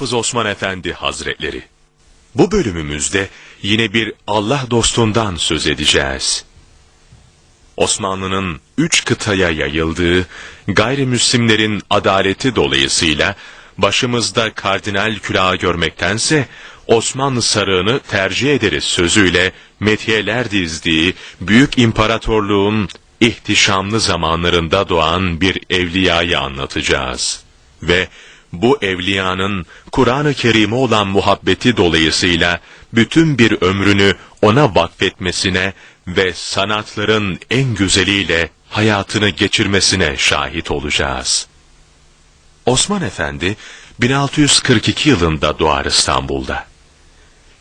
Hafız Osman Efendi Hazretleri. Bu bölümümüzde yine bir Allah dostundan söz edeceğiz. Osmanlı'nın üç kıtaya yayıldığı, gayrimüslimlerin adaleti dolayısıyla başımızda kardinal külahı görmektense Osmanlı sarığını tercih ederiz sözüyle metiyeler dizdiği büyük imparatorluğun ihtişamlı zamanlarında doğan bir evliyayı anlatacağız. Ve bu evliyanın Kur'an-ı Kerim'e olan muhabbeti dolayısıyla bütün bir ömrünü ona vakfetmesine ve sanatların en güzeliyle hayatını geçirmesine şahit olacağız. Osman Efendi 1642 yılında doğar İstanbul'da.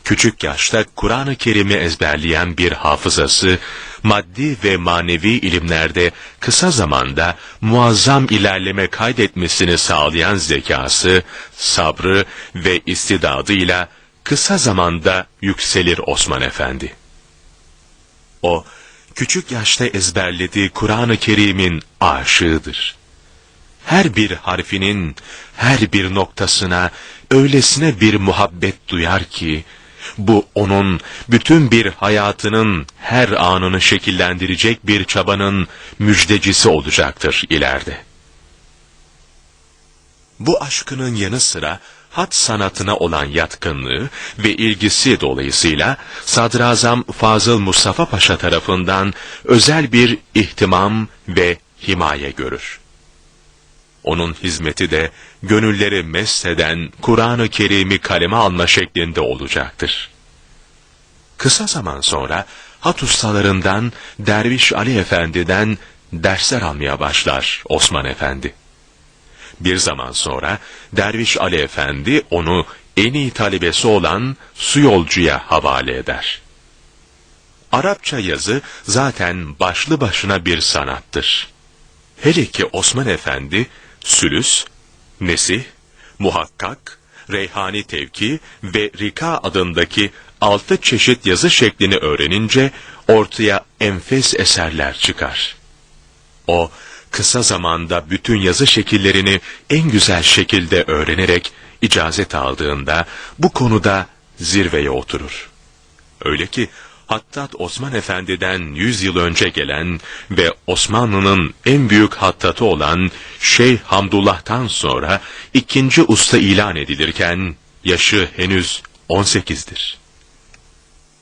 Küçük yaşta Kur'an-ı Kerim'i ezberleyen bir hafızası, maddi ve manevi ilimlerde kısa zamanda muazzam ilerleme kaydetmesini sağlayan zekası, sabrı ve istidadıyla kısa zamanda yükselir Osman Efendi. O, küçük yaşta ezberlediği Kur'an-ı Kerim'in aşığıdır. Her bir harfinin, her bir noktasına öylesine bir muhabbet duyar ki, bu onun bütün bir hayatının her anını şekillendirecek bir çabanın müjdecisi olacaktır ileride. Bu aşkının yanı sıra hat sanatına olan yatkınlığı ve ilgisi dolayısıyla Sadrazam Fazıl Mustafa Paşa tarafından özel bir ihtimam ve himaye görür. Onun hizmeti de gönülleri mest eden Kur'an-ı Kerim'i kaleme alma şeklinde olacaktır. Kısa zaman sonra hat ustalarından Derviş Ali Efendi'den dersler almaya başlar Osman Efendi. Bir zaman sonra Derviş Ali Efendi onu en iyi talebesi olan su yolcuya havale eder. Arapça yazı zaten başlı başına bir sanattır. Hele ki Osman Efendi, sülüs, nesih, muhakkak, reyhani tevki ve rika adındaki altı çeşit yazı şeklini öğrenince ortaya enfes eserler çıkar. O, kısa zamanda bütün yazı şekillerini en güzel şekilde öğrenerek icazet aldığında bu konuda zirveye oturur. Öyle ki Hattat Osman Efendi'den 100 yıl önce gelen ve Osmanlı'nın en büyük hattatı olan Şeyh Hamdullah'tan sonra ikinci usta ilan edilirken yaşı henüz 18'dir.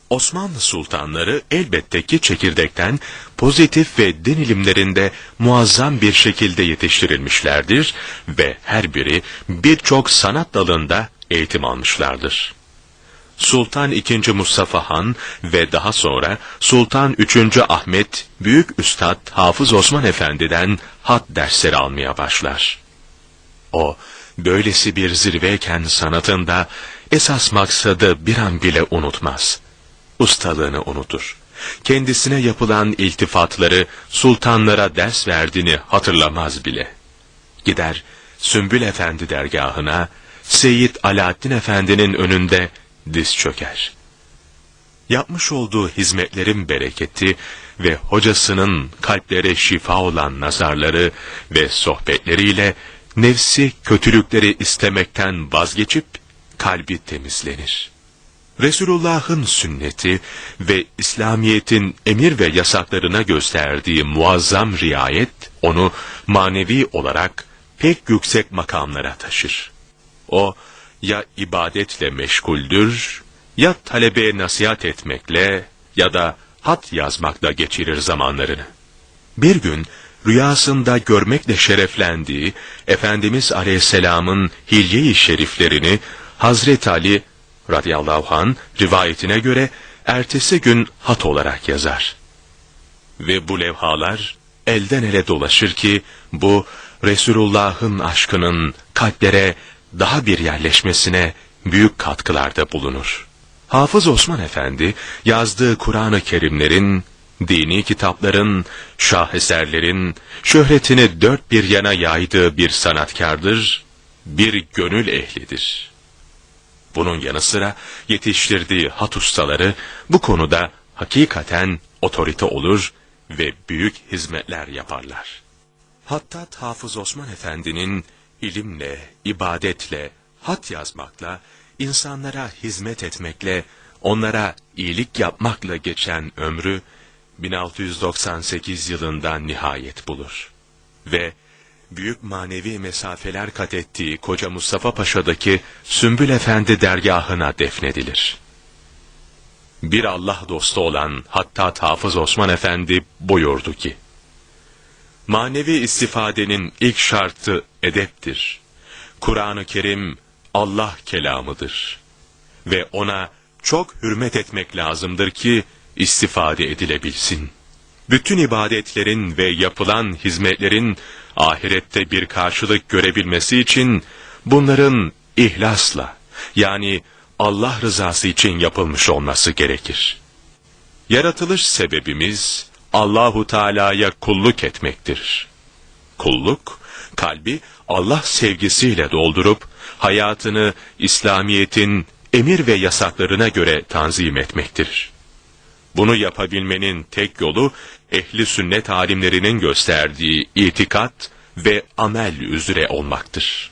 Osmanlı sultanları elbette ki çekirdekten pozitif ve din ilimlerinde muazzam bir şekilde yetiştirilmişlerdir ve her biri birçok sanat dalında eğitim almışlardır. Sultan II. Mustafa Han ve daha sonra Sultan III. Ahmet Büyük Üstad Hafız Osman Efendi'den hat dersleri almaya başlar. O, böylesi bir zirveyken sanatında esas maksadı bir an bile unutmaz. Ustalığını unutur. Kendisine yapılan iltifatları sultanlara ders verdiğini hatırlamaz bile. Gider Sümbül Efendi dergahına Seyyid Alaaddin Efendi'nin önünde diz çöker. Yapmış olduğu hizmetlerin bereketi ve hocasının kalplere şifa olan nazarları ve sohbetleriyle nefsi kötülükleri istemekten vazgeçip kalbi temizlenir. Resulullah'ın sünneti ve İslamiyet'in emir ve yasaklarına gösterdiği muazzam riayet onu manevi olarak pek yüksek makamlara taşır. O ya ibadetle meşguldür, ya talebeye nasihat etmekle ya da hat yazmakla geçirir zamanlarını. Bir gün rüyasında görmekle şereflendiği Efendimiz Aleyhisselam'ın hilye-i şeriflerini Hazreti Ali radıyallahu an rivayetine göre ertesi gün hat olarak yazar. Ve bu levhalar elden ele dolaşır ki bu Resulullah'ın aşkının kalplere daha bir yerleşmesine büyük katkılarda bulunur. Hafız Osman Efendi yazdığı Kur'an-ı Kerimlerin, dini kitapların, şaheserlerin şöhretini dört bir yana yaydığı bir sanatkardır, bir gönül ehlidir. Bunun yanı sıra yetiştirdiği hat ustaları bu konuda hakikaten otorite olur ve büyük hizmetler yaparlar. Hattat Hafız Osman Efendi'nin ilimle, ibadetle, hat yazmakla, insanlara hizmet etmekle, onlara iyilik yapmakla geçen ömrü 1698 yılında nihayet bulur. Ve büyük manevi mesafeler kat ettiği Koca Mustafa Paşa'daki Sümbül Efendi dergahına defnedilir. Bir Allah dostu olan hatta Hafız Osman Efendi buyurdu ki, Manevi istifadenin ilk şartı edeptir. Kur'an-ı Kerim Allah kelamıdır. Ve ona çok hürmet etmek lazımdır ki istifade edilebilsin. Bütün ibadetlerin ve yapılan hizmetlerin ahirette bir karşılık görebilmesi için bunların ihlasla yani Allah rızası için yapılmış olması gerekir. Yaratılış sebebimiz Allahu Teala'ya kulluk etmektir. Kulluk, kalbi Allah sevgisiyle doldurup hayatını İslamiyet'in emir ve yasaklarına göre tanzim etmektir. Bunu yapabilmenin tek yolu ehli sünnet alimlerinin gösterdiği itikat ve amel üzere olmaktır.